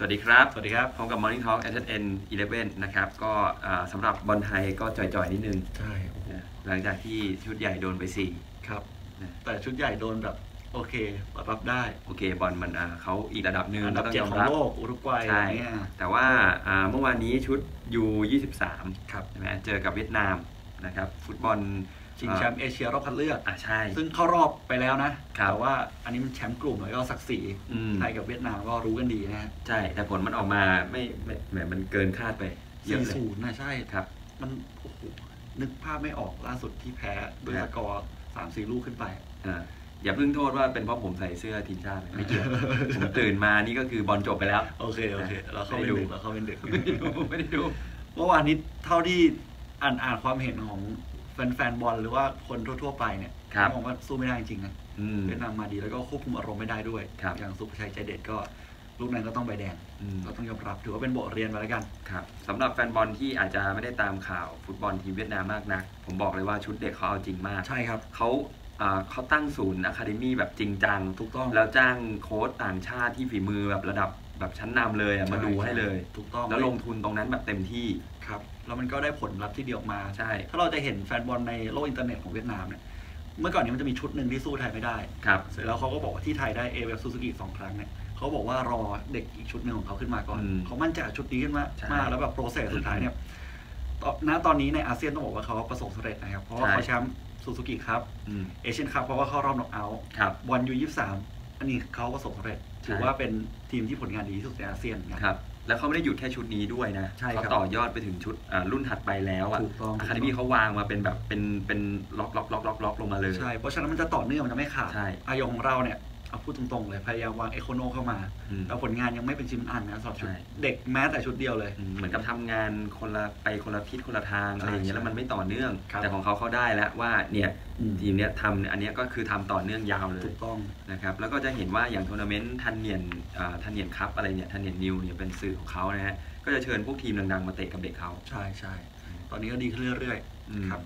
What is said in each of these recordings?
สวัสดีครับ สวัสดีครับพบกับ Morning Talk SN 11 นะครับ ก็อ่าสำหรับบอลไทยก็จ่อยๆ นิดนึง ใช่นะหลังจากที่ชุดใหญ่โดนไปครับนะแต่ชุดใหญ่โดนแบบ โอเค รับได้4โอเค บอลมันอ่าเขาอีกระดับหนึ่งอันดับก็ต้เจ็ดยมของรับโลก อุรุกวัยใช่อะไรเงี้ยแต่ว่าอ่าเมื่อวานนี้ชุด U23 ครับใช่ไหมเจอกับเวียดนามนะครับ ฟุตบอล ชิงแชมป์เอเชียรอบคัดเลือกอ่าใช่ ซึ่งเข้ารอบไปแล้วนะครับแต่ว่าอันนี้มันแชมป์กลุ่มแล้วก็ศักดิ์ศรีอืมไทยกับเวียดนามก็รู้กันดีนะฮะใช่ แต่ผลมันออกมาไม่ไม่แหมมันเกินคาดไปเยอะเลย4-0นะใช่ครับ มันโอ้โหนึกภาพไม่ออกล่าสุดที่แพ้ด้วยคสรับกอร์สามสี่ลูกขึ้นไปอ่าอย่าเพิ่งโทษว่าเป็นเพราะผมใส่เสื้อทีมชาติไม่เกี่ยวผมตื่นมานี่ก็คือบอลจบไปแล้ว โอเค โอเค เราเข้าไม่เป็นดูดึกเราเข้าเป็นดึกไม่ได้ดูไม่ได้ดูเมื่อวานนี้เท่าที่อ่านอ่านความเห็นของ แฟนๆบอลหรือว่าคนทั่วๆไปเนี่ยครับมองว่าสู้ไม่ได้จริงๆนะอืม เวียดนามมาดีแล้วก็ควบคุมอารมณ์ไม่ได้ด้วย ครับ อย่างสุภชัยใจเด็ดก็ลูกนั้นก็ต้องใบแดง อืม ก็ต้องยอมรับถือว่าเป็นบทเรียนไปแล้วกัน ครับสำหรับแฟนบอลที่อาจจะไม่ได้ตามข่าวฟุตบอลทีมเวียดนามมากนัก ผมบอกเลยว่าชุดเด็กเขาเอาจริงมาก ใช่ครับ เขาอ่าเขาตั้งศูนย์อะคาเดมี่แบบจริงจัง ถูกต้อง แล้วจ้างโค้ชต่างชาติที่ฝีมือแบบระดับ แบบชั้นนำเลยอะมาดูให้เลยถูกต้องแล้วลงทุนตรงนั้นแบบเต็มที่ครับแล้วมันก็ได้ผลลัพธ์ที่เดียวมาใช่ ถ้าเราจะเห็นแฟนบอลในโลกอินเทอร์เน็ตของเวียดนามเนี่ยเมื่อก่อนนี้มันจะมีชุดหนึ่งที่สู้ไทยไม่ได้ครับเสร็จแล้วเขาก็บอกว่าที่ไทยได้เอเวฟซูซูกิสองครั้งเนี่ยเขาบอกว่ารอเด็กอีกชุดหนึ่งของเขาขึ้นมาก่อนอืมเขามั่นใจกับชุดนี้ขึ้นมาใช่มากแล้วแบบโปรเซสสุดท้ายเนี่ยตอนณตอนนี้ในอาเซียนต้องบอกว่าเขาประสบสำเร็จนะครับเพราะว่าใช่เขาแชมป์ซูซูกิครับอืมเอเชียนคัพเพราะว่าเข้ารอบน็อกเอาท์ครับบอลยูยี่สาม อันนี้เขาประสบสำเร็จใช่ถือว่าเป็นทีมที่ผลงานดีที่สุดในอาเซียนนะครับแล้วเขาไม่ได้หยุดแค่ชุดนี้ด้วยนะใช่ครับเขาต่อยอดไปถึงชุดอ่ารุ่นถัดไปแล้วอะถูกต้องอะคาเดมี่เขาวางมาเป็นแบบเป็นเป็นล็อกล็อกล็อกล็อกล็อกลงมาเลยใช่เพราะฉะนั้นมันจะต่อเนื่องมันจะไม่ขาดใช่อายของเราเนี่ย เอาพูดตรงๆเลยพยายามวางเอโคโนเข้ามาอืมแล้วผลงานยังไม่เป็นชิ้นเป็นอันนะสำหรับชุดใช่ เด็กแม้แต่ชุดเดียวเลย อืมเหมือนกับทำงานคนละไปคนละทิศคนละทางอะไรอย่างเงี้ยใช่แล้วมันไม่ต่อเนื่อง ครับแต่ของเขาเขาได้แล้วว่าเนี่ยอืม ทีมเนี้ยทำเนี่ยอันเนี้ยก็คือทำต่อเนื่องยาวเลยถูกต้อง นะครับแล้วก็จะเห็นว่าอย่างทัวร์นาเมนต์ทันเนียนอ่าทันเนียนคัพอะไรเนี่ยทันเนียนนิวเนี่ยเป็นสื่อของเขานะฮะก็จะเชิญพวกทีมดังๆมาเตะกับเด็กเขา ใช่ใช่ตอนนี้ก็ดีขึ้นเรื่อยอืม ๆครับ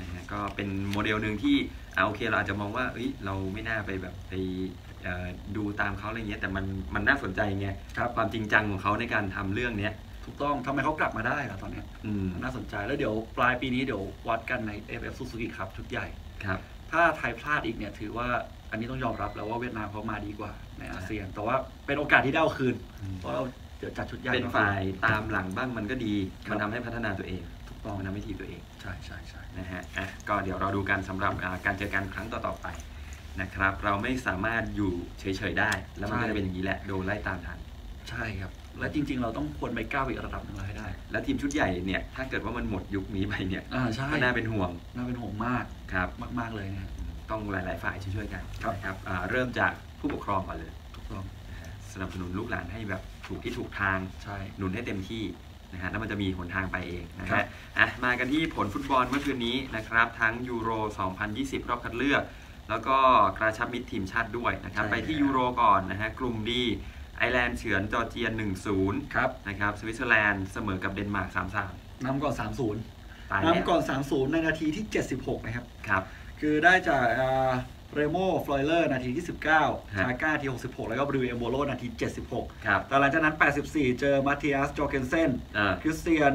นะฮะก็เป็นโมเดลหนึ่งที่อ่าโอเคเราอาจจะมองว่าเอ้ยเราไม่น่าไปแบบไปเอ่อดูตามเขาอะไรเงี้ยแต่มันมันน่าสนใจไงครับความจริงจังของเขาในการทำเรื่องเนี้ยถูกต้องทำไมเขากลับมาได้ล่ะตอนเนี้ยอืมน่าสนใจแล้วเดี๋ยวปลายปีนี้เดี๋ยววัดกันใน FF Suzuki ครับชุดใหญ่ครับ ถ้าไทยพลาดอีกเนี่ยถือว่าอันนี้ต้องยอมรับแล้วว่าเวียดนามเขามาดีกว่าในอาเซียน แต่ว่าเป็นโอกาสที่ได้เอาคืนอืมเพราะเราเดี๋ยวจัดชุดใหญ่เป็นฝ่ายตามหลังบ้างมันก็ดีครับมันทำให้พัฒนาตัวเอง ถูกต้องมันทำให้ทีมตัวเองใช่ใช่ใช่นะฮะอะก็เดี๋ยวเราดูกันสำหรับอ่าการเจอกันครั้งต่อๆไปนะครับ เราไม่สามารถอยู่เฉยๆได้ แล้วมันก็จะเป็นอย่างนี้แหละโดนไล่ตามทันใช่ครับ และจริง ๆ เราต้องควรไปก้าวอีกระดับหนึ่งเลยให้ได้ แล้วทีมชุดใหญ่เนี่ยถ้าเกิดว่ามันหมดยุคนี้ไปเนี่ยอ่าใช่ก็น่าเป็นห่วงน่าเป็นห่วงมากครับมาก ๆเลยนะต้องหลาย ๆ ฝ่ายช่วยๆกันครับนะครับอ่าเริ่มจากผู้ปกครองก่อนเลยถูกต้องนะฮะสนับสนุนลูกหลานให้แบบถูกที่ถูกทางใช่หนุนให้เต็มที่ นะฮะแล้วมันจะมีหนทางไปเองนะครัฮะบ อะมากันที่ผลฟุตบอลเมื่อคืนนี้นะครับ ทั้งยูโร 2020 รอบคัดเลือก แล้วก็กระชับมิตรทีมชาติด้วยนะครับ ใช่ไปที่แล้ว ยูโรก่อนนะฮะกลุ่มดีไอร์แลนด์เฉือนจอร์เจีย 1-0 ครับนะครับสวิตเซอร์แลนด์เสมอกับเดนมาร์ก 3-3 นำก่อนตาย3-0แล้วนำก่อน 3-0 ในนาทีที่ 76 นะครับ ครับ คือได้จากเรโมฟลอยเลอร์นาทีที่ 19 ฮะ ชาก้าที 66 แล้วก็บริเวณโบโลนาที 76 ครับแต่หลังจากนั้น 84 เจอมาเทียสจอร์เกนเซนอ่าคริสเตียน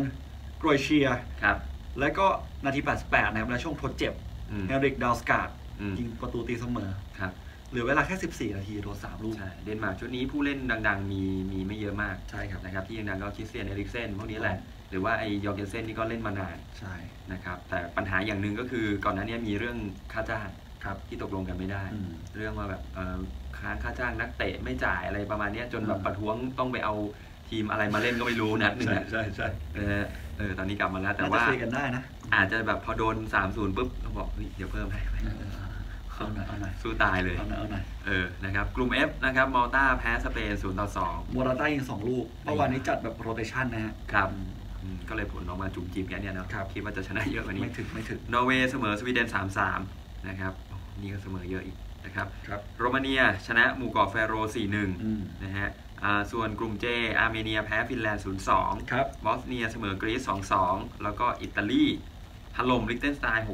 โกรยเชีย ครับ แล้วก็นาที 88 นะครับและช่วงทดเจ็บอืม เฮนริกดาวสการ์ดอืม ยิงประตูตีเสมอ ครับ เหลือเวลาแค่ 14 นาทีโดน3ลูก ใช่ เดนมาร์กชุดนี้ผู้เล่นดัง ๆ มีมีไม่เยอะมากใช่ครับ นะครับ ที่ดังๆก็คริสเตียนเอริกเซนพวกนี้แหละ หรือว่าไอยอร์เกนเซนนี่ก็เล่นมานานใช่ นะครับ แต่ปัญหาอย่างหนึ่งก็คือก่อนหน้านี้มีเรื่องค่าจ้าง ครับ ที่ตกลงกันไม่ได้อืมเรื่องว่าแบบเอ่อค้างค่าจ้างนักเตะไม่จ่ายอะไรประมาณเนี้ยจนแบบอืมประท้วงต้องไปเอาทีมอะไรมาเล่นก็ไม่รู้นัดหนึ่งใช่อะใช่ใช่เออเออตอนนี้กลับมาแล้วแต่น่าจะว่าคุยกันได้นะอาจจะแบบพอโดน3-0ปุ๊บก็บอกเฮ้ยเดี๋ยวเพิ่มให้เออเอาหน่อยเอาหน่อยสู้ตายเลยเอาหน่อยเอาหน่อยเออนะครับกลุ่ม F นะครับมอลตาแพ้สเปน0ต่อโมราต้ายิง2ลูกเมื่อวานนี้จัดแบบโรเตชันนะฮะ2ครับอืมก็เลยผลออกมาจุ่มจีบกันเนี่ยเนาะครับคิดว่าจะชนะเยอะกว่านี้ไม่ถึงไม่ถึงนอร์เวย์เสมอสวีเดน3-3นะครับโอ้ นี่ก็เสมอเยอะอีกนะครับครับโรมาเนียชนะหมู่เกาะแฟโร 4-1อืมนะฮะอ่าส่วนกลุ่มเจอาร์เมเนียแพ้ฟินแลนด์ 0-2 ครับบอสเนียเสมอกรีซ 2-2 แล้วก็อิตาลีถล่มลิกเทนสไตน์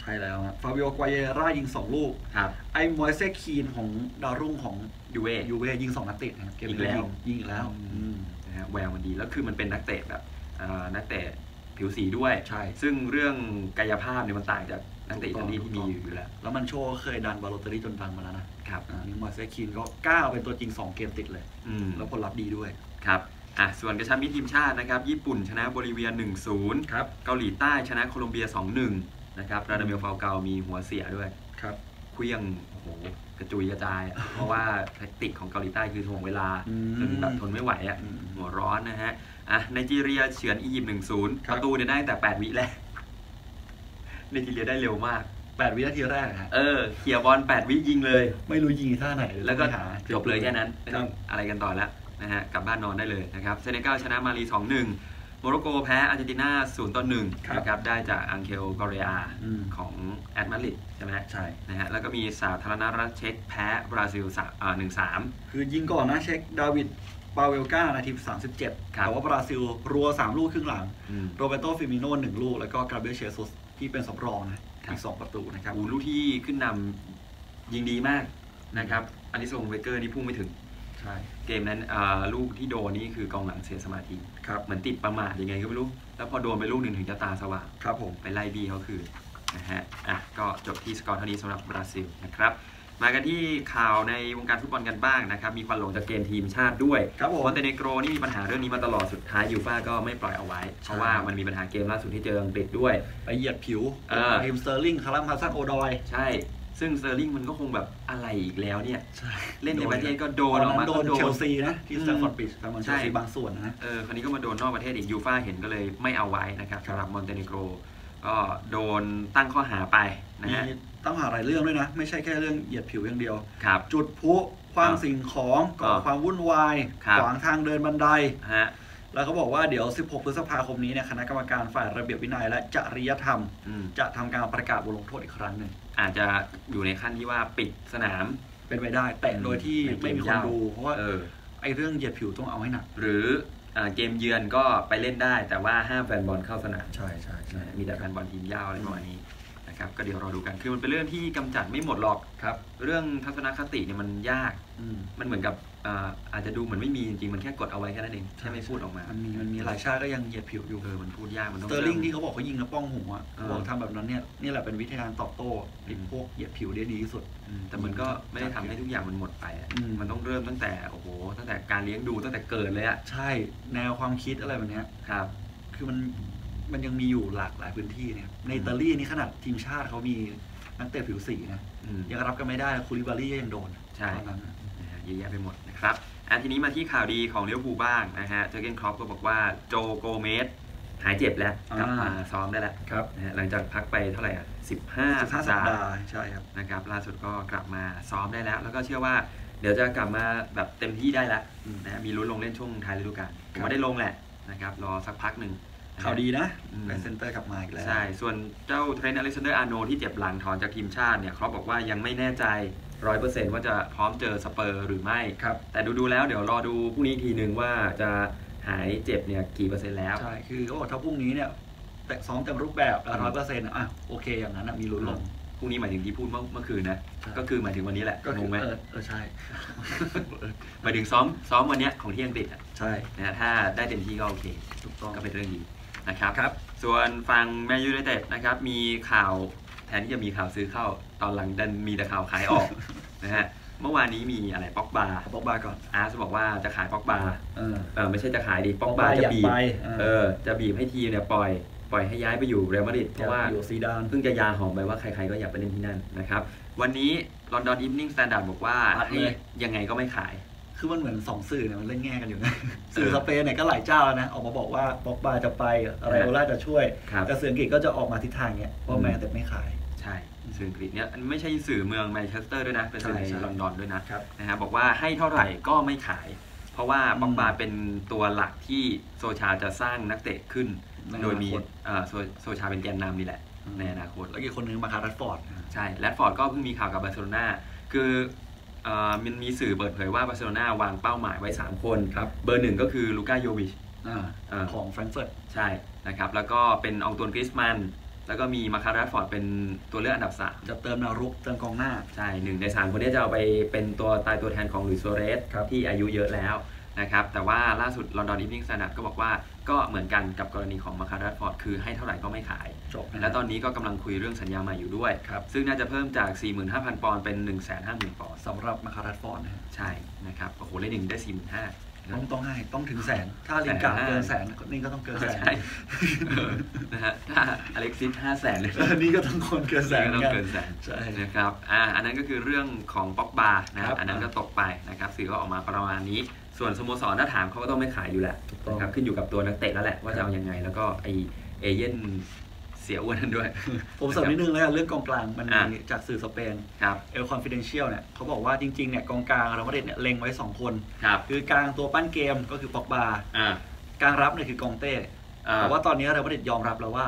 ใช่แล้วฟาบิโอ กวายเยร่ายิง 2 ลูก60ครับ ไอ้มอยเซคีนของดาวรุ่งของยูเว่ยูเวยิง 2 นัดติดนะครับเกมอีกนี้แล้วยิงอีกแล้วอืมอืมนะฮะแววมันดี แล้วคือมันเป็นนักเตะแบบเอ่อนักเตะผิวสีด้วย ใช่ ซึ่งเรื่องกายภาพเนี่ยมันต่างจาก นักเตะถูอิกต้องตาลีที่มีอยู่อยู่แล้ว แล้วมันโชว์เคยดันบาโลเตอรี่จนดังมาแล้วนะครับอ่านี่มอยเซคีนก็กล้าเป็นตัวจริง 2 เกมติดเลยอืมแล้วผลลัพธ์ดีด้วย ครับ อะ ส่วนกระชับมิตรทีมชาตินะครับ ญี่ปุ่นชนะโบลิเวีย 1-0 ครับ เกาหลีใต้ชนะโคลอมเบีย 2-1 นะครับ ราดาเมลฟาลเกามีหัวเสียด้วย ครับเคลี้ยง โอ้โห กระจุยกระจายอะเพราะว่าแทคติกของเกาหลีใต้คือถ่วงเวลาอืมจนแบบทนไม่ไหวอะอืมหัวร้อนนะฮะ อะไนจีเรียเฉือนอียิปต์1-0ครับประตูเนี่ยได้แต่ 8 วิแรก ไนจีเรียได้เร็วมาก 8 วินาทีแรกอะฮะเออเคลียร์บอล8 วิยิงเลย ไม่รู้ยิงท่าไหนเยแล้วก็ต้องไปหาจบเลยแค่นั้นไม่คต้รัอบงอะไรกันต่อแล้วนะฮะกลับบ้านนอนได้เลยนะครับเซเนกัลชนะมาลี2-1โมร็อกโกแพ้อาร์เจนตินา0ต่อ1ครับนะครับได้จากอังเคลกอเรียอืมของแอดมาดริดใช่ไหมใช่นะฮะแล้วก็มีสาธารณรัฐเช็กแพ้บราซิลสามอ่า1-3คือยิงก่อนนะเช็คดาวิดปาเวลกานาที 37ครับแต่ว่าบราซิล รัว 3 ลูกครึ่งหลังอืมโรเบโตฟิมิโน่1ลูก แล้วก็กราเบรียลเชซุส ที่เป็นสำรองนะครับอีก2ประตูนะครับอูลูกที่ขึ้นนำยิงดีมากนะครับอันนี้ส่งเวเกอร์นี่พุ่งไม่ถึง ใช่ เกมนั้นอ่าลูกที่โดนนี่คือกองหลังเสียสมาธิครับ เหมือนติดประมาทยังไงก็ไม่รู้ แล้วพอโดนไปลูกหนึ่งถึงจะตาสว่าง ครับผม ไปไล่บี้เขาคืนนะฮะอะก็จบที่สกอร์เท่านี้สำหรับบราซิลนะครับ มากันที่ข่าวในวงการฟุตบอลกันบ้างนะครับ มีควันหลงจากเกมทีมชาติด้วยครับผมมอนเตเนโกรนี่มีปัญหาเรื่องนี้มาตลอดสุดท้ายยูฟ่าก็ไม่ปล่อยเอาไว้ เพราะว่าใช่มันมีปัญหาเกมล่าสุดที่เจออังกฤษด้วย ไปเหยียดผิวเออทีมสเตอร์ลิงคารัมฮาซันโอดอยใช่ซึ่งเซอร์ลิงมันก็คงแบบอะไรอีกแล้วเนี่ยใช่เล่นในประเทศก็โดตอนนออกนั้มานโดก็นโดเชนลซีนะ ที่อืมสแตมฟอร์ดบริดจ์แฟนบอลเชใช่ลซีบางส่วนนะ เออคราวนี้ก็มาโดนนอกประเทศอีกยูฟ่าเห็นก็เลยไม่เอาไว้นะครับสำหรับมอนเตเนโกรก็โดนตั้งข้อหาไปนะมีฮะ ต้องหาหลายเรื่องด้วยนะ ไม่ใช่แค่เรื่องเหยียดผิวอย่างเดียว ครับ จุดพลุความสิ่งของก่อครับความวุ่นวายครับ ขวางทางเดินบันได ฮะแล้วเขาบอกว่าเดี๋ยว 16 พฤษภาคมนี้เนี่ยคณะกรรมการฝ่ายระเบียบวินัยและจริยธรรม อืมจะทำการประกาศบทลงโทษอีกครั้งหนึ่งอาจจะอยู่ในขั้นที่ว่าปิดสนาม เป็นไปได้แต่โดยที่ในเกมไม่มีคนยาวดู เพราะว่าเออ ไอ้เรื่องเหยียดผิวต้องเอาให้หนัก หรืออ่าเกมเยือนก็ไปเล่นได้ แต่ว่าห้ามแฟนบอลเข้าสนามใช่ใช่ใช่ มีแต่แฟนบอลทีมยาวอะไรประมาณนี้ นะครับก็เดี๋ยวรอดูกันคือมันเป็นเรื่องที่กำจัดไม่หมดหรอกครับ เรื่องทัศนคติเนี่ยมันยากอืมมันเหมือนกับอ่าอาจจะดูเหมือนไม่มีจริงๆมันแค่กดเอาไว้แค่นั้นเองแค่ไม่พูดออกมา มันมีมันมีหลายชาติก็ยังเหยียดผิวอยู่เออมันพูดยากมันสต้องเตอร์ลิงริ่มที่เขาบอกเขายิงแล้วป้องหัวเออบอกทำแบบนั้นเนี่ยนี่แหละเป็นวิธีการตอบโต้ไอ้อืมพวกเหยียดผิวได้ดีที่สุดอืมแต่มันก็ไม่ได้ทำให้ทุกอย่างมันหมดไปอะอืมมันต้องเริ่มตั้งแต่โอ้โหตั้งแต่การเลี้ยงดูตั้งแต่เกิดเลยอะใช่แนวความคิดอะไรแบบเนี้ยครับ คือมัน มันยังมีอยู่หลากหลายพื้นที่เนี่ยในอิตาลีนี่ขนาดทีมชาติเขามีนักเตะผิวสีนะอืม ยังรับกันไม่ได้คูลิบารี่ก็ยังโดนใช่ ตอนนั้นน่ะนะฮะเยอะแยะไปหมดนะครับอันทีนี้มาที่ข่าวดีของเลี้ยวภูลบ้างนะฮะเจอร์เกนครอปก็บอกว่าโจโกเมสหายเจ็บแล้วกลับมาซ้อมได้แล้วครับนะฮะหลังจากพักไปเท่าไหร่อะ15สิบห้าสัปดาห์ใช่ครับ นะครับล่าสุดก็กลับมาซ้อมได้แล้ว แล้วก็เชื่อว่าเดี๋ยวจะกลับมาแบบเต็มที่ได้แล้วอืมนะฮะมีลุ้นลงเล่นช่วงท้ายฤดูกาลผมครับว่าได้ลงแหละนะครับรอสักพักหนึ่งนะฮะ ข่าวดีนะอืมแบนเซนเตอร์กลับมาอีกแล้ว ใช่ ส่วนเจ้าเทรนต์อเล็กซานเดอร์อาร์โนที่เจ็บหลังถอนจากทีมชาติเนี่ยเขาบอกว่ายังไม่แน่ใจร้อยเปอร์เซ็นต์ว่าจะพร้อมเจอสเปอร์หรือไม่ครับ แต่ดูดูๆแล้วเดี๋ยวรอดูพรุ่งนี้อีกทีหนึ่งว่าจะหายเจ็บเนี่ยกี่เปอร์เซ็นต์แล้ว ใช่ คือเขาบอกถ้าพรุ่งนี้เนี่ยแต่ซ้อมเต็มรูปแบบอืร้อยมเปอร์เซ็นต์อะโอเคอย่างนั้นน่ะมีลุ้นลงพรุ่งนี้หมายถึงที่พูดเมื่อเมื่อคืนนะใช่ก็คือหมายถึงวันนี้แหละก็งคืองไหมเออเออใช่หมายถึงซ้อมซ้อมวันเนี้ยของที่อังกฤษอะใช่นะฮะถ้าได้เต็มที่ก็โอเคถูกต้องก็เป็นเรื่องดี นะครับครับ ส่วนฝั่งแมนยูไนเต็ดนะครับมีข่าวแทนที่จะมีข่าวซื้อเข้าตอนหลังดันมีแต่ข่าวขายออกนะฮะเมื่อวานนี้มีอะไรป๊อกบาเอาบอกบาก่อนอาร์สบอกว่าจะขายป๊อกบาเออเออไม่ใช่จะขายดิป๊อกบา Pogba จะอยากบีบไปเออเออจะบีบให้ทีมเนี่ยปล่อยปล่อยให้ย้ายไปอยู่เรอัลมาดริดเพราะว่าอยู่ซีดานเพิ่งจะยาหอมไปว่าใครๆก็อยากไปเล่นที่นั่นนะครับ วันนี้ลอนดอนอีฟนิ่งสแตนดาร์ดบอกว่าอัดให้เลยยังไงก็ไม่ขาย คือมันเหมือนสองสื่อเนี่ยมันเล่นแง่กันอยู่นะ สื่อสเปนเนี่ยก็หลายเจ้าแล้วนะ ออกมาบอกว่าบอกบาจะไปอะไรโอล่าจะช่วยครับแต่สื่ออังกฤษก็จะออกมาทิศทางเนี้ยว่าอืมแมนแต่ไม่ขาย ใช่ สื่ออังกฤษเนี่ยไม่ใช่สื่อเมืองแมนเชสเตอร์ด้วยนะ เป็นสื่อใช่ในใช่ลอนดอนด้วยนะครับนะฮะบอกว่าให้เท่าไหร่ก็ไม่ขาย เพราะว่าอืมบ็อกบาเป็นตัวหลักที่โซชาจะสร้างนักเตะขึ้นในโดยมีอนาคตเอ่อโซโซชาเป็นแกนนำนี่แหละในอนาคตแล้วอีกคนนึงมาคารัตฟอร์ด ใช่แรดฟอร์ดก็เพิ่งมีข่าวกับบาร์เซโลนาคือเอ่อ มันมีสื่อเปิดเผยว่าบาร์เซโลนาวางเป้าหมายไว้ 3 คนครับ เบอร์หนึ่งก็คือลูก้าโยวิชอ่าอ่าของแฟรงก์เฟิร์ตใช่นะครับ แล้วก็เป็นอองตวนกริสมันแล้วก็มีมาคาราฟอร์ดเป็นตัวเลือกอันดับสามจะเติมแนวรุกเติมกองหน้า ใช่หนึ่งในสามคนนี้จะเอาไปเป็นตัวตายตัวแทนของหลุยส์โซเรสครับที่อายุเยอะแล้วนะครับ แต่ว่าล่าสุดลอนดอนอีฟ i ิ g งสแตนดาร์ดก็บอกว่า ก็เหมือนกันกับกรณีของมาคาราฟอร์ดคือให้เท่าไหร่ก็ไม่ขายจบนะและตอนนี้ก็กำลังคุยเรื่องสัญญาใหม่อยู่ด้วยครับซึ่งน่าจะเพิ่มจาก 45,000 ปอนด์เป็น 150,000 ปอนด์สำหรับมาคารัสฟอร์ดนะฮะใช่นะครับโอ้โหเล่นหนึ่งได้ 45,000ต้องต้องให้ต้องถึงแสน ถ้าลินการ์ดเกินแสนนี่ก็ต้องเกินแสนใช่เออนะฮะถ้าอเล็กซิส5แสนเลยเออนี่ก็ต้องคนเกินแสนเหมืต้ออนงกันเกินแสนใช่นะครับอ่าอันนั้นก็คือเรื่องของป็อกบานะคครัรับบอันนั้นก็ตกไปนะครับสื่อก็ออกมาประมาณนี้ ส่วนสโมสรถ้าถามเขาก็ต้องไม่ขายอยู่แหละถูกต้อง นะครับขึ้นอยู่กับตัวนักเตะแล้วแหละว่าจะเอายังไง แล้วก็ไอเอเย่นเสียอ้วนนั้นด้วย ผมเสริมนิดนึงแล้วกันเรื่องกองกลางมันอะมีจากสื่อสเปนครับเอลคอนฟิเดนเชียลเนี่ยเขาบอกว่าจริงๆเนี่ยกองกลางเราไม่ได้เนี่ยเล็งไว้ 2 คนครับคือกลางตัวปั้นเกมก็คือปอกบาอ่ากลางรับเนี่ยคือกองเต้อ่าแต่ว่าตอนนี้เราไม่ได้ยอมรับแล้วว่า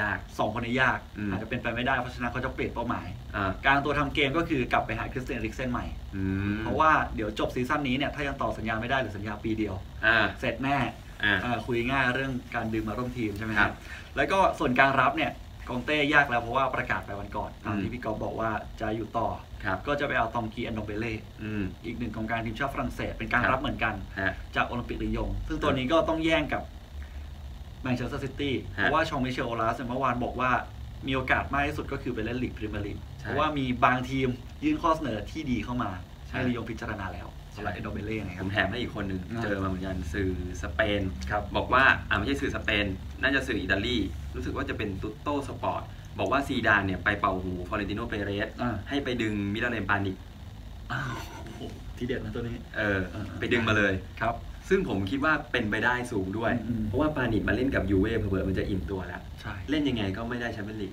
ยาก2คนนี้ยากอืม อาจจะเป็นไปไม่ได้เพราะฉะนั้นเขาจะเปลี่ยนเป้าหมาย อ่ากลางตัวทำเกมก็คือกลับไปหาคริสเตียนริกเซนใหม่ อืมเพราะว่าเดี๋ยวจบซีซั่นนี้เนี่ยถ้ายังต่อสัญญาไม่ได้หรือสัญญาปีเดียว อ่าเสร็จแน่อ่าอ่าคุยง่ายเรื่องการดึงมาร่วมทีมใช่ไหมคครัรับบแล้วก็ส่วนการรับเนี่ยกองเต้ยากแล้วเพราะว่าประกาศไปวันก่อนตามอืมที่พี่กอฟบอกว่าจะอยู่ต่อ ครับ ก็จะไปเอาตอมกีแอนโดเบเล่อืม อีกหนึ่งกองกลางทีมชาติฝรั่งเศสเป็นการครับ รับเหมือนกัน ฮะ จากโอลิมปิกลียง ซึ่งตัวนี้ก็ต้องแย่งกับ แมนเชสเตอร์ซิตี้ฮะเพราะว่าชองมิเชลโอลาสเมื่อวานบอกว่ามีโอกาสมากที่สุดก็คือไปเล่นลีกพรีเมียร์ลีกใช่เพราะว่ามีบางทีมยื่นข้อเสนอที่ดีเข้ามาใช่ให้ลียงพิจารณาแล้วสำหรับใช่เอนโดเบเล่นะคผรับมแถมให้อีกคนหนึ่งอ่าเจอมาเหมือนกันสื่อสเปนครับบอกว่าอ่าไม่ใช่สื่อสเปน น่าจะสื่ออิตาลี รู้สึกว่าจะเป็นตุตโต้สปอร์ตบอกว่าซีดานเนี่ยไปเป่าหูฟลอเรนติโนเปเรสอ่าให้ไปดึงมิลาเลนปานิกอ้าวโอ้โหทีเด็ดนะตัวนี้ เอออ่าไปดึงมาเลยครับ ซึ่งผมคิดว่าเป็นไปได้สูงด้วย อืม เพราะว่าปานิกมาเล่นกับยูเว่เผื่อๆมันจะอิ่มตัวแล้ว ใช่ เล่นยังไงก็ไม่ได้แชมเปี้ยนลีก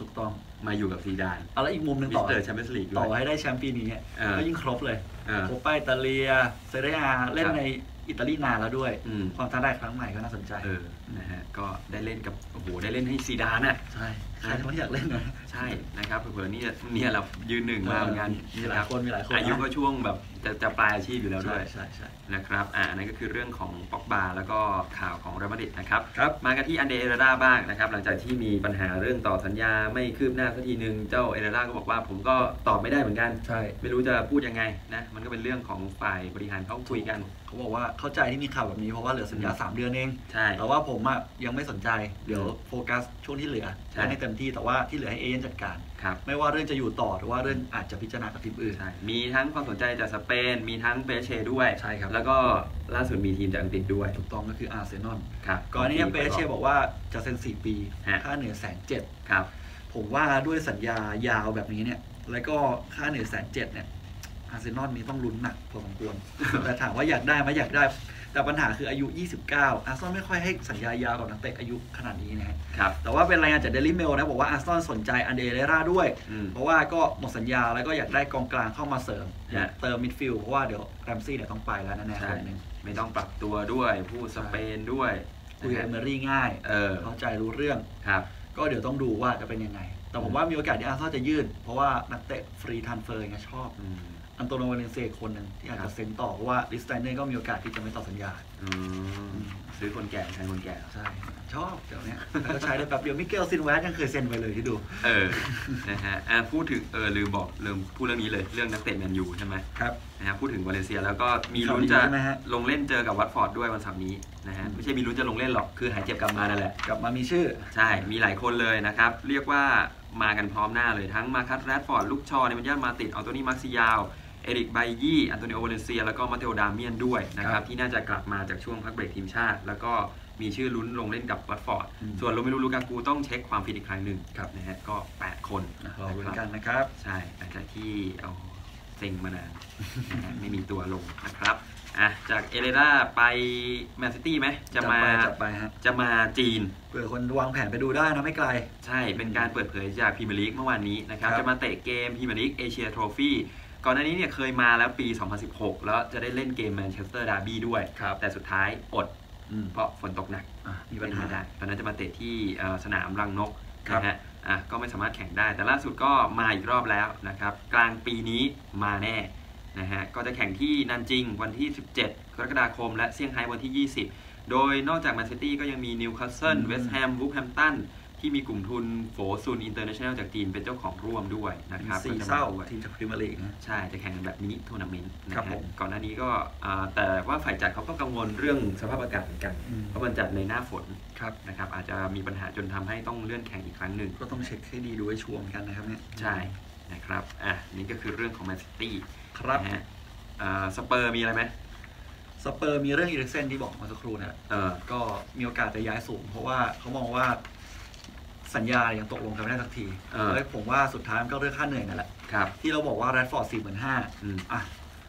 ถูกต้องมาอยู่กับซีดานเอาแล้วอีกมุมหนึ่งมิต่สอ เตอร์แชมเปี้ยนลีกด้ต่อวย ให้ได้แชมป์ปีนี้เนี่ยอ่า ก็ยิ่งครบเลยเออ โคปาอิตาเลียเซเรียอาเล่นครับ ในอิตาลีนานแล้วด้วย อืมความท้าทายครั้งใหม่ก็น่าสนใจ เออนะฮะก็ได้เล่นกับโอ้โหได้เล่นให้ซีดานน่ะ ใช่ใครจะไม่อยากเล่นนะ ใช่นะครับเผื่อๆนี่เนี่ยเรายืนหนึ่งมาเหมือนกันมีหลายคนมีหลายคนอายุนะก็ช่วงแบบจะจะปลายอาชีพอยู่แล้วด้ใช่วย ใช่ใช่ นะครับ อ่าอันนั้นก็คือเรื่องของป็อกบาแล้วก็ข่าวของเรอัลมาดริดนะครับ ครับ มากันที่อันเดเอเรราบ้างนะครับ หลังจากที่มีปัญหาเรื่องต่อสัญญาไม่คืบหน้าสักทีหนึ่งเจ้าเอเรราก็บอกว่าผมก็ตอบไม่ได้เหมือนกัน ใช่ไม่รู้จะพูดยังไงนะ มันก็เป็นเรื่องของฝ่ายบริหารเขาคุยกัน เขาบอกว่าเข้าใจที่มีข่าวแบบนี้เพราะว่าเหลือสัญญา 3 เดือนเอง ใช่ แต่ว่าผมอะยังไม่สนใจ เดี๋ยวโฟกัสช่วงที่เหลือใช่เล่นให้เต็มที่แต่ว่าที่เหลือให้เอเย่นจัดการ ครับ ไม่ว่าเรื่องจะอยู่ต่อหรือว่าเรื่องอาจจะพิจารณากับทีมอื่น ใช่ มีทั้งความสนใจจากสเปน มีทั้งเปเชด้วย ใช่ครับ แล้วก็ล่าสุดมีทีมจากอังกฤษด้วย ถูกต้องก็คืออาร์เซนอล ครับ ก่อนหนานี้เปเช่บอกว่าจะเซ็น 4 ปีฮะค่าเหนือแสนเจ็ดครับ ผมว่าด้วยสัญญายาวแบบนี้เนี่ย แล้วก็ค่าเหนือแสนเจ็ดเนี่ยอาร์เซนอลนี้ต้องลุ้นหนักพอสมควรแต่ถามว่าอยากได้ไหมอยากได้ แต่ปัญหาคืออายุ 29 อาร์เซนอลไม่ค่อยให้สัญญายาวกับนักเตะอายุขนาดนี้นะฮะครับ แต่ว่าเป็นรายงานจากเดลิเมลนะ บอกว่าอาร์เซนอลสนใจอันเดเรราด้วยอืมเพราะว่าก็หมดสัญญาแล้วก็อยากได้กองกลางเข้ามาเสริมฮะเติมมิดฟิลด์เพราะว่าเดี๋ยวแรมซี่เนี่ยต้องไปแล้วแน่ๆใช่คนหนึ่งไม่ต้องปรับตัวด้วยพูดสเปนด้วยคุยกับเอเมอรี่ง่ายเออเข้าใจรู้เรื่องครับก็เดี๋ยวต้องดูว่าจะเป็นยังไง แต่ผมว่ามีโอกาสที่อาร์เซนอลจะยื่น เพราะว่านักเตะฟรีทันเฟอร์ไงชอบ อืมอันโตโนวาเลนเซียอีกคนหนึ่งที่อาจครัจะบเซ็นต่อเพราะว่าลิสไตเนอร์ก็มีโอกาสที่จะไม่ต่อสัญญาอืมซื้อคนแก่แทนคนแก่ใช่ชอบเดี๋ยวเนี้ยแล้วก็ใช้ได้แบบเดียวมิเกลซินแวสยังเคยเซ็นไปเลยที่ดู เออนะฮะอะพูดถึงเออลืมบอกลืมพูดเรื่องนี้เลยเรื่องนักเตะแมนยูใช่ไหมครับนะฮะพูดถึงวาเลนเซียแล้วก็มีลุ้นข่าวดีจะใช่ไหมฮะลงเล่นเจอกับวัตฟอร์ดด้วยวันเสาร์นี้นะฮะอืมไม่ใช่มีลุ้นจะลงเล่นหรอกคือหายเจ็บกลับมานั่นแหละกลับมามีชื่อ ใช่มีหลายคนเลยนะครับ เรียกว่ามากันพร้อมหน้าเลยทั้งมาคัตแรดฟอร์ดลูกชอในมันย่ามาติดอัลโตนีมาร์ซิยาว เอริกไบยี่อันโตนิโอวาเลนเซีย แล้วก็มาเตโอดาเมียนด้วยนะคครัรับบที่น่าจะกลับมาจากช่วงพักเบรกทีมชาติ แล้วก็มีชื่อลุ้นลงเล่นกับวัตฟอร์ดอืมส่วนโรเมลูลูกากูต้องเช็คความฟิตอีกครั้งหนึ่งครับนะฮะก็ 8 คนรอรุ้นนะคกัรับนนะครับ ใช่หลังจากที่เอาเซ็งมานานนะฮะไม่มีตัวลงนะครับอะจากเอเรราไปแมนซิตี้ไหมจะมาจัดไปจัดไปฮะจะมาจีนเผื่อคนวางแผนไปดูได้นะไม่ไกล ใช่เป็นการเปิดเผยจากพรีเมียร์ลีกเมื่อวานนี้นะครับครับจะมาเตะเกมพรีเมียร์ลีกเอเชียทรอฟี่ ก่อนหน้านี้เนี่ยเคยมาแล้วปี 2016 แล้วจะได้เล่นเกมแมนเชสเตอร์ดาร์บี้ด้วยครับแต่สุดท้ายอดอืมเพราะฝนตกหนักอะมีปัญหาเล่นไม่ได้ตอนนั้นจะมาเตะที่เอ่อสนามรังนกครับนะฮะอะก็ไม่สามารถแข่งได้ แต่ล่าสุดก็มาอีกรอบแล้วนะครับ กลางปีนี้มาแน่นะฮะก็จะแข่งที่นันจิงวันที่ 17 กรกฎาคม และเซี่ยงไฮ้วันที่ 20 โดยนอกจากแมนซิตี้ก็ยังมีนิวคาสเซิลอืมเวสต์แฮมวูฟแฮมตัน ที่มีกลุ่มทุนโฟซุนอินเตอร์เนชั่นแนลจากจีนเป็นเจ้าของร่วมด้วยนะครับสี่ก็จะมเศร้าด้วยทีมจากพรีเมียร์ลีกนะใช่จะแข่งกันแบบมินิทัวร์นาเมนต์นะครับผมก่อนหน้านี้ก็อ่าแต่ว่าฝ่ายจัดเขาก็กังวลเรื่องสภาพอากาศเหมือนกันอืมเพราะมันจัดในหน้าฝนครับนะครับอาจจะมีปัญหาจนทำให้ต้องเลื่อนแข่งอีกครั้งหนึ่งก็ต้องเช็คให้ดีดูให้ชัวร์เหมือนกันนะครับเนี่ยใช่นะครับอะนี่ก็คือเรื่องของแมนซิตี้ครับนะฮะอ่าสเปอร์มีอะไรไหมสเปอร์มีเรื่องอีริกเซนที่บอกเมาสักครู่นะเออก็มีโอกาสจะย้ายสูง เพราะว่าเขามองว่า สัญญายังตกลงกันไม่ได้สักทีเออ แล้วผมว่าสุดท้ายมันก็เรื่องค่าเหนื่อยนั่นแหละ ครับ ที่เราบอกว่าแรดฟอร์ดสี่หมื่นห้าอืม อะ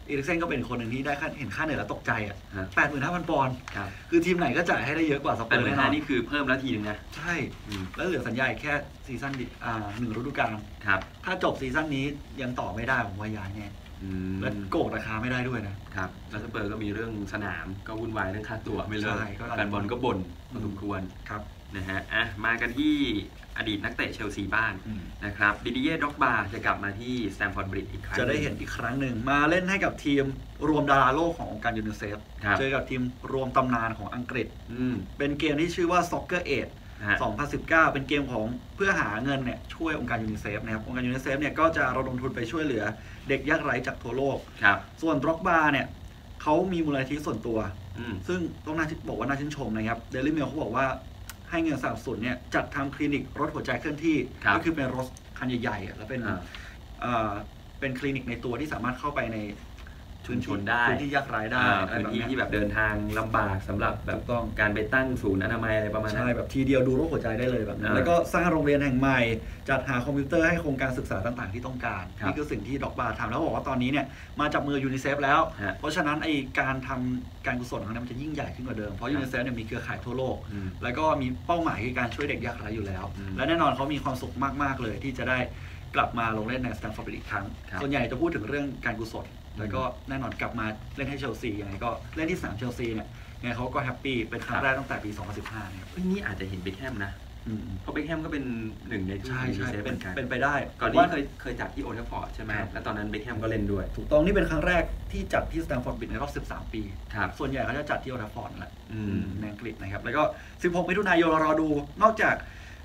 อีริกเซนก็เป็นคนหนึ่งที่ได้ค่าเห็นค่าเหนื่อยแล้วตกใจอะฮะ แปดหมื่นห้าพันปอนด์ครับคือทีมไหนก็จ่ายให้ได้เยอะกว่าสเปแต่อร์เนื้แน่อนหาอนนี่คือเพิ่มแล้วทีนึงนะใช่ อืมแล้วเหลือสัญญาอีกแค่ซีซั่นดิอ่าหนึ่งฤดูกาลครับถ้าจบซีซั่นนี้ยังต่อไม่ได้ผมว่าย้ายแน่อืมและโกงราคาไม่ได้ด้วยนะ ครับแล้วสเปอร์ก็มีเรื่องสนามก็วุ่นวายเรื่องค่าตั๋วไม่เลิกใช่ก็แฟนบอลก็บ่นพอสมควร ครับ นะฮะอะมากันที่อดีตนักเตะเชลซีบ้างอืมนะครับดิดิเย่ด็อกบาจะกลับมาที่สแตมฟอร์ดบริดจ์อีกครั้งจะได้เห็นอีกครั้งหนึ่งมาเล่นให้กับทีมรวมดาราโลกขององค์การยูนิเซฟครับเจอกับทีมรวมตำนานของอังกฤษอืมเป็นเกมที่ชื่อว่า Soccer Aid นะฮะ2019 เป็นเกมของเพื่อหาเงินเนี่ยช่วยองค์การยูนิเซฟนะครับองค์การยูนิเซฟเนี่ยก็จะระดมทุนไปช่วยเหลือเด็กยากไร้จากทั่วโลกครับส่วนดร็อกบาเนี่ยเขามีมูลนิธิส่วนตัวอืมซึ่งต้องน่าชื่นบอกว่าน่าชื่นชมนะครับเดลิเมลเขาบอกว่า ให้เงินสนับสนุนเนี่ยจัดทำคลินิกรถหัวใจเคลื่อนที่ครับก็คือเป็นรถคันใหญ่ๆอะแล้วเป็นอ่าเอ่อเป็นคลินิกในตัวที่สามารถเข้าไปใน ชุมชนได้พื้นที่ยากไร้ได้อ่าอะไรพื้นแบบที่เนี้ยที่แบบเดินทางลำบากสำหรับแบบถูกต้องการไปตั้งศูนย์อนามัยอะไรประมาณนั้นใช่แบบทีเดียวดูโรคหัวใจได้เลยแบบนั้นอ่าแล้วก็สร้างโรงเรียนแห่งใหม่ จัดหาคอมพิวเตอร์ให้โครงการศึกษาต่างๆที่ต้องการครับนี่คือสิ่งที่ดอกบาร์ทำแล้วบอกว่าตอนนี้เนี่ยมาจับมือยูนิเซฟแล้วฮะเพราะฉะนั้นไอการทำการกุศลครั้งนี้มันจะยิ่งใหญ่ขึ้นกว่าเดิมเพราะยูนิเซฟเนี่ยมีเครือข่ายทั่วโลกอืมแล้วก็มีเป้าหมายคือการช่วยเด็กยากไร้อยู่แล้วอืมและแน่นอนเขามีความสุขมากๆเลยที่จะได้กลับมาลงเล่นในสแตนฟอร์ดอีกครั้งครับส่วนใหญ่จะพูดถึงเรื่องการกุศลอืม แล้วก็แน่นอนกลับมาเล่นให้เชลซียังไงก็เล่นที่สนามเชลซีเนี่ยยังไงเขาก็แฮปปี้เป็นครั้ครังบแรกตั้งแต่ปี 2015นะครับเฮ้ยนี่อาจจะเห็นเบคแฮมนะอืม เพราะเบคแฮมก็เป็นหนึ่งในทุนใช่ยูใช่เซฟเหเป็มือนกันนเป็นไปได้ก่อนว่านี้เคยเคยจัดที่โอลด์แทราฟฟอร์ดใช่ไหมครับ แล้วตอนนั้นเบคแฮมก็เล่นด้วย ถูกต้องนี่เป็นครั้งแรกที่จัดที่สแตนฟอร์ดบิดในรอบ 13 ปี ครับ ส่วนใหญ่เขาจะจัดที่โอลด์แทราฟฟอร์ดนั่นแหละ อืม ในอังกฤษนะครับ แล้วก็ 16 มิถุนายนเรารอดู นอกจาก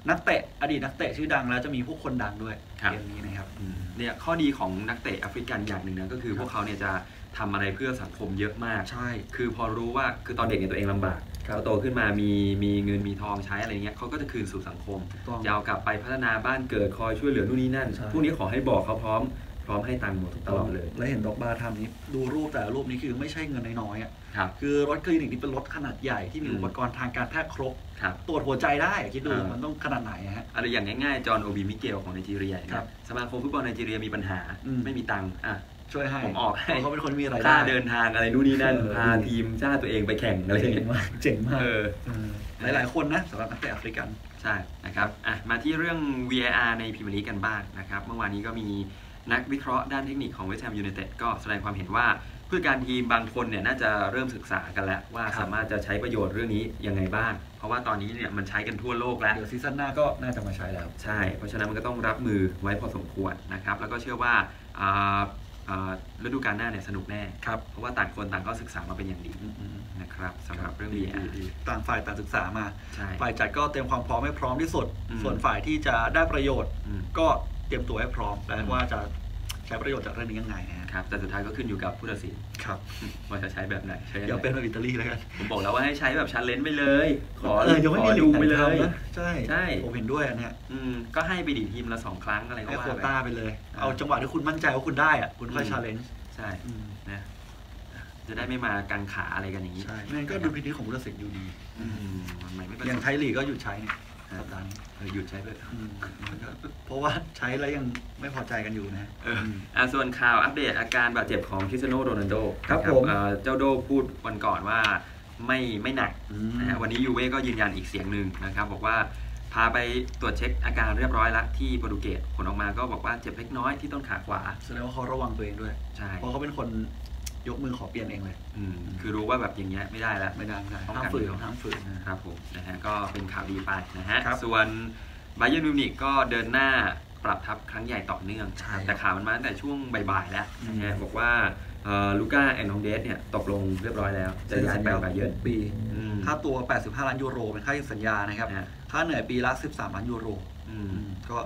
นักเตะอดีตนักเตะชื่อดังแล้วจะมีพวกคนดังด้วยครับเกมนี้นะครับอืมเนี่ยข้อดีของนักเตะแอฟริกันอย่างหนึ่งนะก็คือครับพวกเขาเนี่ยจะทำอะไรเพื่อสังคมเยอะมากใช่ คือพอรู้ว่าคือตอนเด็กเนี่ยตัวเองลำบากครับพอโตขึ้นมามีมีเงินมีทองใช้อะไรเงี้ยเขาก็จะคืนสู่สังคมถูกต้องจะเอากลับไปพัฒนาบ้านเกิดคอยช่วยเหลือนู่นนี่นั่นใช่พวกนี้ขอให้บอกเขาพร้อม พร้อมให้ตังค์หมดตลอดเลย แล้วเห็นดอกบาร์ทำนี้ดูรูปแต่ละรูปนี้คือไม่ใช่เงินน้อยๆอะครับคือรถคลินิกนี่เป็นรถขนาดใหญ่ที่มีอืมอุปกรณ์ทางการแพทย์ครบครับตรวจหัวใจได้อะคิดดูอ่ามัมันต้องขนาดไหนอะฮะอะไรอย่างง่ายๆ จอห์นโอบีมิเกลของไนจีเรียครับสมาคมฟุตบอลไนจีเรียมีปัญหาอืมไม่มีตังค์อะช่วยให้ผมออกให้เพราะเขาเป็นคนมีรายได้ค่าเดินทางอะไรนู่นนี่นั่นเออพาทีมชาติตัวเองไปแข่งอะไรเจ๋งเงี้ยมากเจ๋งมากเออเออหลายๆคนนะสำหรับนักเตะแอฟริกันใช่นะครับอะมาที่เรื่อง VAR ในพรีเมียร์ลีกกันบ้างนะครับเมื่อวานนี้ก็มี นักวิเคราะห์ด้านเทคนิคของเวสต์แฮมยูไนเต็ดก็แสดงความเห็นว่าผู้จัดการทีมบางคนเนี่ยน่าจะเริ่มศึกษากันแล้วว่าครับสามารถจะใช้ประโยชน์เรื่องนี้ยังไงบ้าง เพราะว่าตอนนี้เนี่ยมันใช้กันทั่วโลกแล้วเดี๋ยวซีซั่นหน้าก็น่าจะมาใช้แล้ว ใช่ เพราะฉะนั้นมันก็ต้องรับมือไว้พอสมควรนะครับ แล้วก็เชื่อว่าอ่าอ่าฤดูกาลหน้าเนี่ยสนุกแน่ครับเพราะว่าต่างคนต่างก็ศึกษามาเป็นอย่างดีนะครับสำหรับเรื่องดี VAR ดีต่างฝ่ายต่างศึกษามาใช่ฝ่ายจัดก็เตรียมความพร้อมให้พร้อมที่สุดอืมส่วนฝ่ายที่จะได้ประโยชน์อืมก็ เตรียมตัวให้พร้อมและอืมว่าจะใช้ประโยชน์จากเรื่องนี้ยังไงนะฮะครับแต่สุดท้ายก็ขึ้นอยู่กับผู้ตัดสินครับว่าจะใช้แบบไหนใช้ยังอย่าไงเป็นแบบอิตาลีแล้วกันผมบอกแล้วว่าให้ใช้แบบชันเลนไปเลย ขอเออยังไม่ขมีอลีดูกไหไปนเลยทำนะใช่ใช่ผมเห็นด้วยอันเนี้ยอืมก็ให้ไปดิทีมละสองครั้งอะไรก็ให้ว่าโควไปต้าไปเลยอ่าเอาจังหวะที่คุณมั่นใจว่าคุณได้อะคุณค่อยอืมชาเลนจ์ใช่นะจะได้ไม่มากังขาอะไรกันอย่างนี้ใช่ไม่งั้นก็ดูพิธีของผู้ตัดสินอยู่ดีอืมมันไม่ประอสย่างบไทยลีกก็หยุดใช้เนี่ย สัปดาห์นี้เออหยุดใช้เลยอืมเพราะว่าใช้แล้วยังไม่พอใจกันอยู่นะเอออะส่วนข่าวอัปเดตอาการบาดเจ็บของคริสเตียโนโรนัลโดครับนะผมเอ่อเจ้าโดพูดวันก่อนว่าไม่ไม่หนักอืมนะฮะวันนี้ยูเว่ก็ยืนยันอีกเสียงหนึ่งนะครับ บอกว่าพาไปตรวจเช็คอาการเรียบร้อยแล้วที่โปรตุเกสผลออกมาก็บอกว่าเจ็บเล็กน้อยที่ต้นขาขวาแสดงว่าเขาระวังตัวเองด้วยใช่เพราะเขาเป็นคน ยกมือขอเปลี่ยนเองเลยอืมคือรู้ว่าแบบอย่างเงี้ยไม่ได้แล้วไม่ได้ไม่ได้ป้องห้ามกันฝืนไว้ก่อนห้ามฝืนนะครับผมนะฮะก็เป็นข่าวดีไปนะฮะครับส่วนบาเย r n นมิวนิกก็เดินหน้าปรับทัพครั้งใหญ่ต่อเนื่องใช่แต่ข่าวมันมาตั้งแต่ช่วงบ่ายๆแล้วนะฮะอืมบอกว่าเอ่อลูก้าแอนนองเดสเนี่ยตกลงเรียบร้อยแล้ว จะย้ายไปบาเยิร์นปี อืมค่าตัว 85 ล้านยูโรเป็นค่าสัญญานะครับ นะฮะค่าเหนื่อยปีละ 13 ล้านยูโร อืมอืมก็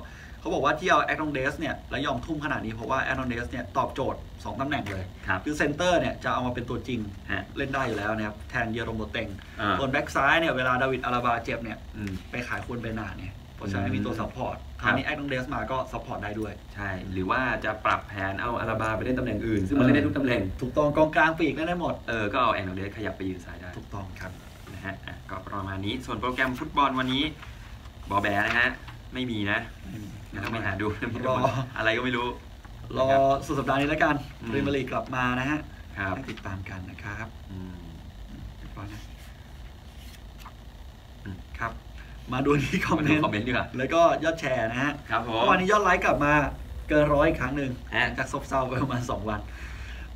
เขาบอกว่าที่เอาแอค o องเดสเนี่ยแล้วยอมทุ่มขนาดนี้เพราะว่าแอค o องเดสเนี่ยตอบโจทย์ 2ตำแหน่งเลยครับคือเซนเตอร์เนี่ยจะเอามาเป็นตัวจริงฮะเล่นได้อยู่แล้วนะครับแทนเยอโรโมเต็งอ่าส่วนแบ็กซ้ายเนี่ยเวลาดาวิดอาราบาเจ็บเนี่ยอืมไปขายควรไปนานเนี่ยเพราะฉะนั้นมีตัวซัพพอร์ตคครับราวนี้แอค o องเดสมาก็ซัพพอร์ตได้ด้วยใช่หรือว่าจะปรับแผนเอาอาราบาไปเล่นตำแหน่งอื่นซึ่งมันเล่นได้ทุกตำแหน่งถูกต้องกองกลางปีกเล่นได้หมดเออก็เอาแอนนองเดสขยับไปยืนซ้ายได้ถูกต้องครับนะฮะอะก็ประมาณนี้ส่วนโปรแกรมฟุตบอลวันนี้บอแบนะฮะ ไม่มีนะไม่ต้องไปหาดูรออะไรก็ไม่รู้ รอสุดสัปดาห์นี้แล้วกันอืมพรีเมียร์ลีกกลับมานะฮะครับให้ติดตามกันนะครับอืมเรียบร้อยนะอืมครับ มาดูที่คอมมาเมดูนต์คอมเมนต์ดีกว่าแล้วก็ยอดแชร์นะฮะครับผมเมื่อวานนี้ยอดไลค์กลับมาเกินร้อยอีกครั้งหนึ่งฮะจากซบเซาไปประมาณ2วัน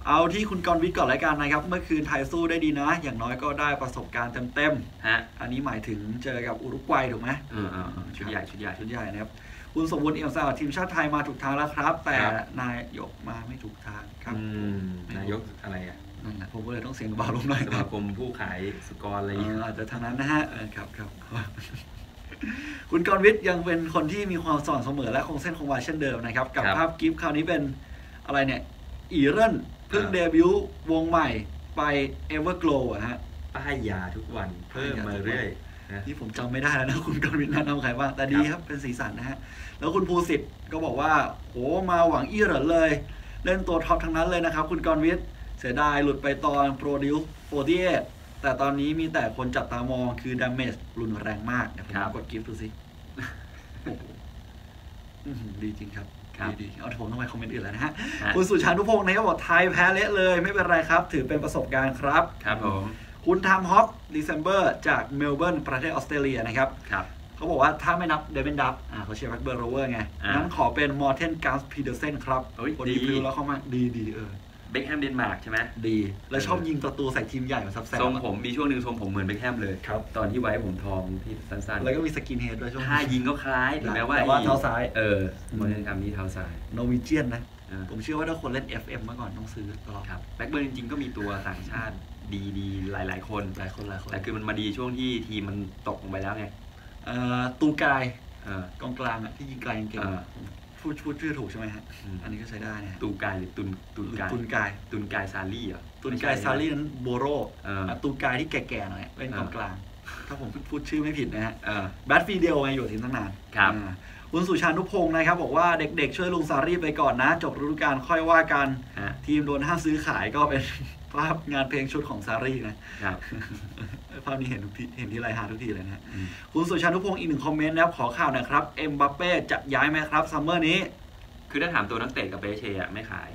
เอาที่คุณกรณ์วิทย์ก่อนรายการนะครับ เมื่อคืนไทยสู้ได้ดีนะ อย่างน้อยก็ได้ประสบการณ์เต็มฮะๆอันนี้หมายถึงเจอกับอุรุกวัยถูกไหมเออเออเออชุดใหญ่ชุดใหญ่ ชุดใหญ่นะครับ คุณสมบูรณ์เอี่ยมสะอาดทีมชาติไทยมาถูกทางแล้วครับ แต่ครับ นายยกมาไม่ถูกทางครับอืมนายกอะไรอะนั่นแหละผมก็เลยต้องเสียงเบาลงหน่อยสมาคมผู้ขายสุกรอะไรอย่างเอเงี้ยออาจจะทางนั้นนะฮะเออครับครับ คุณกรณ์วิทย์ยังเป็นคนที่มีความสม่ำเสมอและคงเส้นคงวาเช่นเดิมนะครับ กับภาพกิฟต์คราวนี้เป็นอะไรเนี่ย อีเรน เพิ่งเดบิวต์วงใหม่ไป Everglow อะฮะป้ายยาทุกวันเพิ่มมาเรื่อยนะนี่ผมจำไม่ได้แล้วนะคุณกรณ์วิทย์แนะนำใครบ้างแต่ดีครับเป็นสีสันนะฮะ แล้วคุณภูสิทธิ์ก็บอกว่าโหมาหวังอีเหรนเลย เล่นตัวท็อปทั้งนั้นเลยนะครับ คุณกรณ์วิทย์เสียดายหลุดไปตอน Produce 48แต่ตอนนี้มีแต่คนจับตามองคือ Damage รุนแรงมากเดี๋ยวผมครัลบองกดกิฟต์ดูสิโอ้โหอื้อหือดีจริงครับ ครับดีๆเอาผมต้องไปคอมเมนต์อื่นแล้วนะฮะฮะ คุณสุชานุพงศ์นะครับบอกไทยแพ้เละเลย ไม่เป็นไรครับ ถือเป็นประสบการณ์ครับ ครับผม คุณทามฮอปดิเซมเบอร์จากเมลเบิร์นประเทศออสเตรเลียนะครับ ครับเขาบอกว่าถ้าไม่นับเดวินดับอ่าเขาเชียร์แบ็คเบิร์โรเวอร์ไงอ่างั้งั้นขอเป็นมอร์เทนกาสพีเดอร์เซนครับเฮ้ยคนดีดีพิวแล้วเข้ามาดีดีเออ เบคแฮมเดนมาร์กใช่ไหมดี แล้วชอบยิงประตูใส่ทีมใหญ่มาซับแซทรงมผมมีช่วงหนึ่งทรงผมเหมือนเบคแฮมเลย ครับ ตอนที่ไว้ผมทองที่สั้นแล้วก็มีสกินเฮดด้วยช่วงๆท่ายิงก็คล้ายถึงแม้ว่าแต่ว่าเท้าซ้าย เออโมเดลกรรมนี้เท้าซ้ายโนวิเจียนนะเออผมเชื่อว่าถ้าคนเล่น FM เมื่อก่อนต้องซื้อตลอดครับแบ็คเบิร์นจริงๆก็มีตัวต่างชาติดีๆหลาย ๆ คนหลายคนหลายคนแต่คือมันมาดีช่วงที่ทีมมันตกลงไปแล้วไงเอ่อตูกายเออกองกลางอะที่ยิงไกลเก่งอ่าๆ พูดพูดชื่อถูกใช่ไหมฮะ อืม อันนี้ก็ใช้ได้นะฮะตูกายหรือตุนตุนหรือกายตุนกายตุนกายซาลี่เหรอตุนกายซาลีนั้นโบโรเอออะตูกายที่แก่ๆหน่อยเล่นกองเออ กลาง ถ้าผมพูดชื่อไม่ผิดนะฮะ เออ แบทฟีเดลไงอยู่ทีมตั้งนานครับ อ่าคุณสุชานุพงศ์นะครับ บอกว่าเด็กๆ ช่วยลุงซารีไปก่อนนะ จบฤดูกาลค่อยว่ากัน ฮะ ทีมโดนห้ามซื้อขายก็เป็น ภาพงานเพลงชุดของซารีนะครับภาพนี้เห็นทุกทีเห็นที่ไรหาทุกทีเลยนะฮะอืมคุณสุชานุพงศ์อีกหนึ่งคอมเมนต์นะครับขอข่าวหนะครับเอ็มบัปเป้จะย้ายไหมครับซัมเมอร์นี้ คือถ้าถามตัวนักเตะกับเปเช่อะไม่ขาย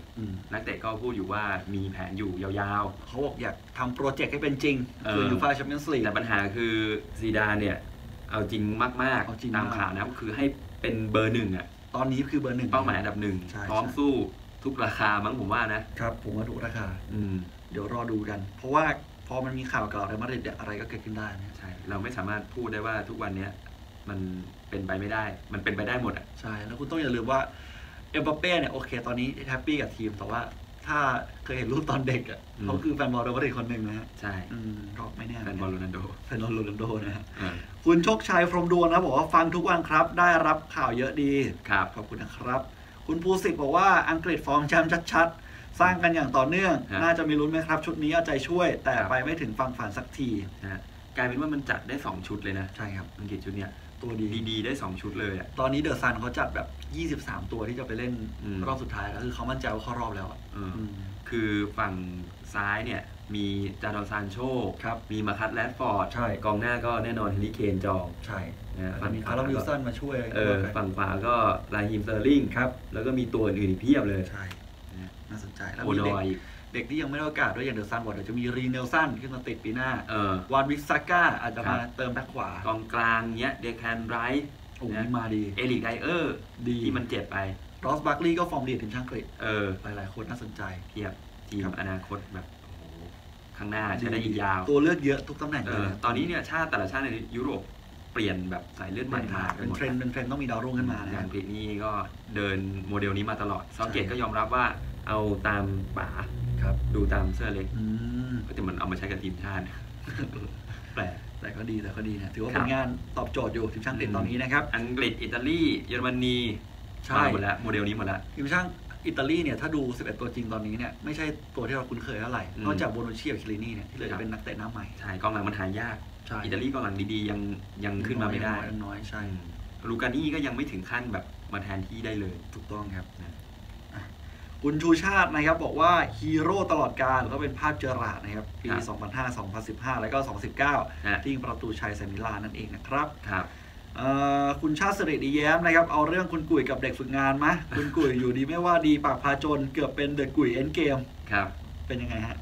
นักเตะก็พูดอยู่ว่ามีแผนอยู่ยาวเขาบอกอยากทำโปรเจกต์ให้เป็นจริงเออคือยูฟ่าแชมเปี้ยนส์ลีๆกแต่ปัญหาคือซีดานเนี่ย เอาจริงมากเอาจริงๆตามมากข่าวนะคือให้เป็นเบอร์หนึ่งอะตอนนี้คือเบอร์หนึ่งเป้าหมายอันดับหนึ่งใช่พร้อมใช่สู้ทุกราคามั้งผมว่านะครับ ผมว่าถูกราคา อืม เดี๋ยวรอดูกัน เพราะว่าพอมันมีข่าวเก่าในมาดริดเนี่ยอะไรก็เกิดขึ้นได้นะใช่ เราไม่สามารถพูดได้ว่าทุกวันเนี้ยมันเป็นไปไม่ได้ มันเป็นไปได้หมดอะ ใช่ แล้วคุณต้องอย่าลืมว่าเอ็มบัปเป้เนี่ยโอเค ตอนนี้แฮปปี้กับทีม แต่ว่าถ้าเคยเห็นรูปตอนเด็กอะอืม เขาคือแฟนบอลเรอัลมาดริดคนหนึ่งนะฮะใช่อืมก็ไม่แน่แฟนบอลโรนัลโดแฟนบอลโรนัลโดนะฮะเออคุณโชคชัยพรหมดวงนะบอกว่าฟังทุกวันครับ ได้รับข่าวเยอะดี ครับ ขอบคุณนะครับ คุณภูสิทธิ์บอกว่าอังกฤษฟอร์มแชมป์ชัดๆ สร้างกันอย่างต่อเนื่อง ฮะ น่าจะมีลุ้นไหมครับ ชุดนี้เอาใจช่วย แต่ครับไปไม่ถึงฝั่งฝันสักทีนะฮะกลายเป็นว่ามันจัดได้ 2 ชุดเลยนะใช่ครับ อังกฤษชุดเนี้ยตัวดี ดีๆได้ 2 ชุดเลยอะ ตอนนี้เดอะซันเขาจัดแบบ 23 ตัวที่จะไปเล่นอืม รอบสุดท้ายแล้วคือเขามั่นใจว่าเข้ารอบแล้วอะเอออืมคือฝั่งซ้ายเนี่ย มีจาดอนซานโชครับมีมาคัตแรดฟอร์ดใช่ กองหน้าก็แน่นอนเฮนริเคนจองใช่นะฮะแล้วฝั่งมีขคาร์ลวาวิลก็สันมาช่วยเออฝั่งขวาก็ลาฮิมเซอร์ลิงครับ แล้วก็มีตัวอื่นๆอีกเพียบเลย ใช่ นะฮะน่าสนใจแล้วโอมีนเด็กอยอีกเด็กที่ยังไม่ได้โอกาสด้วยอย่างเดอะซันบอกเดี๋ยวจะมีรีเนลสันขึ้นมาติดปีหน้าเออวานวิสซาก้าอาจจะมาครับเติมแบ็คขวากองกลางเนี้ยเดคานไรท์โอ้โหนะนี่มาดี เอลิกไดเออร์ดีที่มันเจ็บไปรอสบัคลีย์ก็ฟอร์มดีทีมชาติอังกฤษเออหลายๆ คนน่าสนใจเทียบทีมครับอนาคตแบบโอ้โหข้างหน้าใช้ได้อีกยาว ตัวเลือกเยอะทุกตำแหน่งเอเลยอนะตอนนี้เนี่ยชาติแต่ละชาติในยุโรป เปลี่ยนแบบสายเลือดใหม่มากัเป็นนหมดเทรนด์เป็นเทรนด์ต้องมีดาวรุ่งขึ้นมานะอคย่ารับงกรีกนี่ก็เดินโมเดลนี้มาตลอดซอเกตใช่ก็ยอมรับว่าเอาตามป๋าครับดูตามเสื้อเล็กอืมแต่มันเอามาใช้กับทีมชาติแปลกแต่ก็ดีแต่ก็ดีนะถือว่าครัเป็บนงานตอบโจทย์อยู่ทีมช่างติดตอนนี้นะครับอังกฤษอิตาลีเยอรมนีใช่มาหมดแล้วโมเดลนี้หมดแล้วทีมช่างอิตาลีเนี่ยถ้าดู 11 ตัวจริงตอนนี้เนี่ยไม่ใช่ตัวที่เราคุ้นเคยเท่าไหร่อืมนอกจากโบนูชิกับคิรินี่เนี่ยที่เหลือครัจะบเป็นนักเตะหน้าใหม่ใช่กองหลังมันหายากใช่อิตาลีกองหลังดีๆยังยังขึ้นมาไม่ได้ยังน้อยใช่อืมลูกานี่ก็ยังไม่ถึงขั้นแบบมาแทนที่ได้เลยถูกต้องครับนะคุณชูชาตินะครับบอกว่าฮีโร่ตลอดกาลก็เป็นภาพเจอราร์ดนะครับ ปีครับ2005 2015 แล้วก็ 2019นะที่ยิงประตูชัยใส่มิลานนั่นเองนะครับครับเอ่อคุณชาติสิริดีแย้มนะครับ เอาเรื่องคุณกุ๋ยกับเด็กฝึกงานมะ คุณกุ๋ยอยู่ดีไม่ว่าดีปากพาจนเกือบเป็นเดอะกุ๋ยเอ็นเกมครับ เป็นยังไงฮะ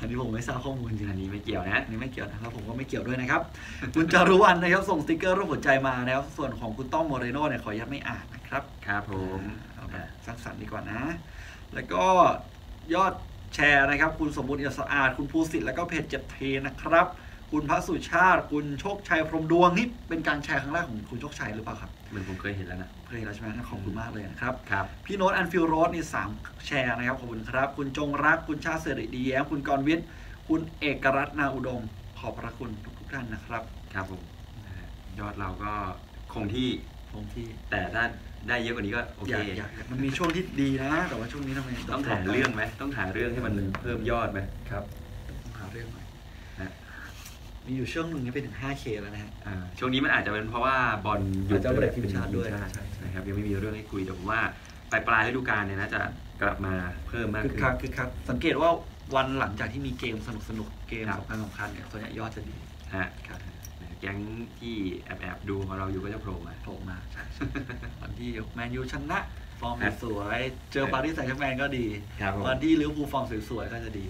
อันนี้ผมไม่ทราบข้อมูลจริงอันนี้ไม่เกี่ยวนะอันนี้ไม่เกี่ยวนะครับผมก็ไม่เกี่ยวด้วยนะครับคุณจารุวรรณนะครับส่งสติกเกอร์รูปหัวใจมานะครับส่วนของคุณต้อมโมเรโน่เนี่ยขออนุญาตไม่อ่านนะครับครับผมเอาแบบสร้างสรรค์ดีกว่านะ แล้วก็ยอดแชร์นะครับ คุณสมบูรณ์อิสะอาดคุณภูสิทธิ์แล้วก็เพจเจ็ดเทนะครับ คุณพระสุชาติ คุณโชคชัยพรหมดวงนี่เป็นการแชร์ครั้งแรกของคุณโชคชัยหรือเปล่าครับเหมือนผมเคยเห็นแล้วนะเคยแล้วใช่ไหมงั้นขอบคุณมากเลยนะครับครับพี่โน้ตอันฟิลโรสนี่สามแชร์นะครับขอบคุณครับ คุณจงรักคุณชาติเสริดีแย้มคุณกรวิทย์คุณเอกรัตน์นาอุดม ขอบพระคุณทุกๆท่านนะครับครับผมนะฮะยอดเราก็คงที่ผมที่ แต่ถ้าได้เยอะกว่านี้ก็โออเคยากอยากอยากมันมีช่วงที่ดีนะ แต่ว่าช่วงนี้ทำไมต้องหาเรื่องไหมต้องหาเรื่องให้มันเพิ่มยอดไหมครับต้องหาเรื่องหน่อยนะ มีอยู่ช่วงหนึ่งนี่ไปถึง 5K แล้วนะฮะ อ่าช่วงนี้มันอาจจะเป็นเพราะว่าบอลหยุดอาจจะเบรกทีมชาติด้วยทีมใช่ใช่นะครับยังไม่มีเรื่องให้คุยแต่ผมว่าปลายปลายฤดูกาลเนี่ยน่าจะกลับมาเพิ่มมากคือขึ้นคักคือคักสังเกตว่าวันหลังจากที่มีเกมสนุกสนุกๆเกมครับสำคัญสำคัญเนี่ยส่วนใหญ่ยอดจะดีฮะแก๊งที่แอบแอบๆดูของเราอยู่ก็จะโผล่มาโผล่มาใช่ใช่วันที่แมนยูชนะฟอร์มครับสวยๆเจอปารีสแซงต์แชร์แมงก็ดีครับผมวันที่ลิเวอร์พูลฟอร์มสวยๆก็จะดี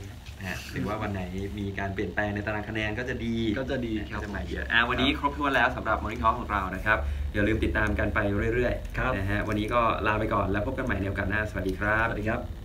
ฮะหรือว่าวันไหนมีการเปลี่ยนแปลงในตารางคะแนนก็จะดีก็จะดีก็จะมาเยอะอะวันนี้ครบถ้วนแล้วสำหรับมอนิทอของเรานะครับ อย่าลืมติดตามกันไปเรื่อยครับๆนะฮะวันนี้ก็ลาไปก่อนแล้วพบกันใหม่ในโอกาสหน้าสวัสดีครับสวัสดีครับ